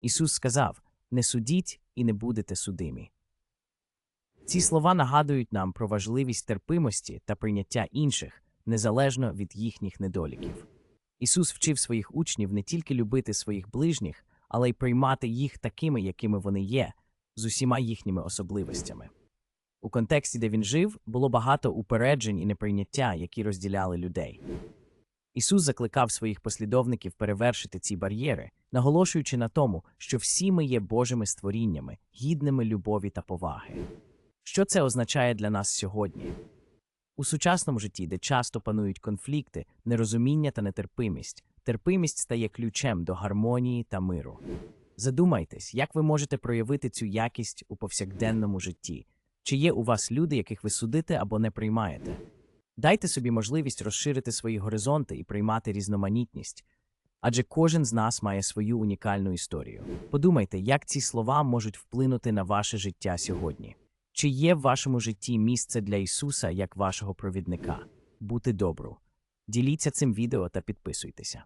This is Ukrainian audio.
Ісус сказав: Не судіть і не будете судимі. Ці слова нагадують нам про важливість терпимості та прийняття інших, незалежно від їхніх недоліків. Ісус вчив своїх учнів не тільки любити своїх ближніх, але й приймати їх такими, якими вони є, з усіма їхніми особливостями. У контексті, де він жив, було багато упереджень і неприйняття, які розділяли людей. Ісус закликав своїх послідовників перевершити ці бар'єри, наголошуючи на тому, що всі ми є Божими створіннями, гідними любові та поваги. Що це означає для нас сьогодні? У сучасному житті, де часто панують конфлікти, нерозуміння та нетерпимість, терпимість стає ключем до гармонії та миру. Задумайтесь, як ви можете проявити цю якість у повсякденному житті. Чи є у вас люди, яких ви судите або не приймаєте? Дайте собі можливість розширити свої горизонти і приймати різноманітність. Адже кожен з нас має свою унікальну історію. Подумайте, як ці слова можуть вплинути на ваше життя сьогодні. Чи є в вашому житті місце для Ісуса як вашого провідника? Бути добру. Діліться цим відео та підписуйтеся.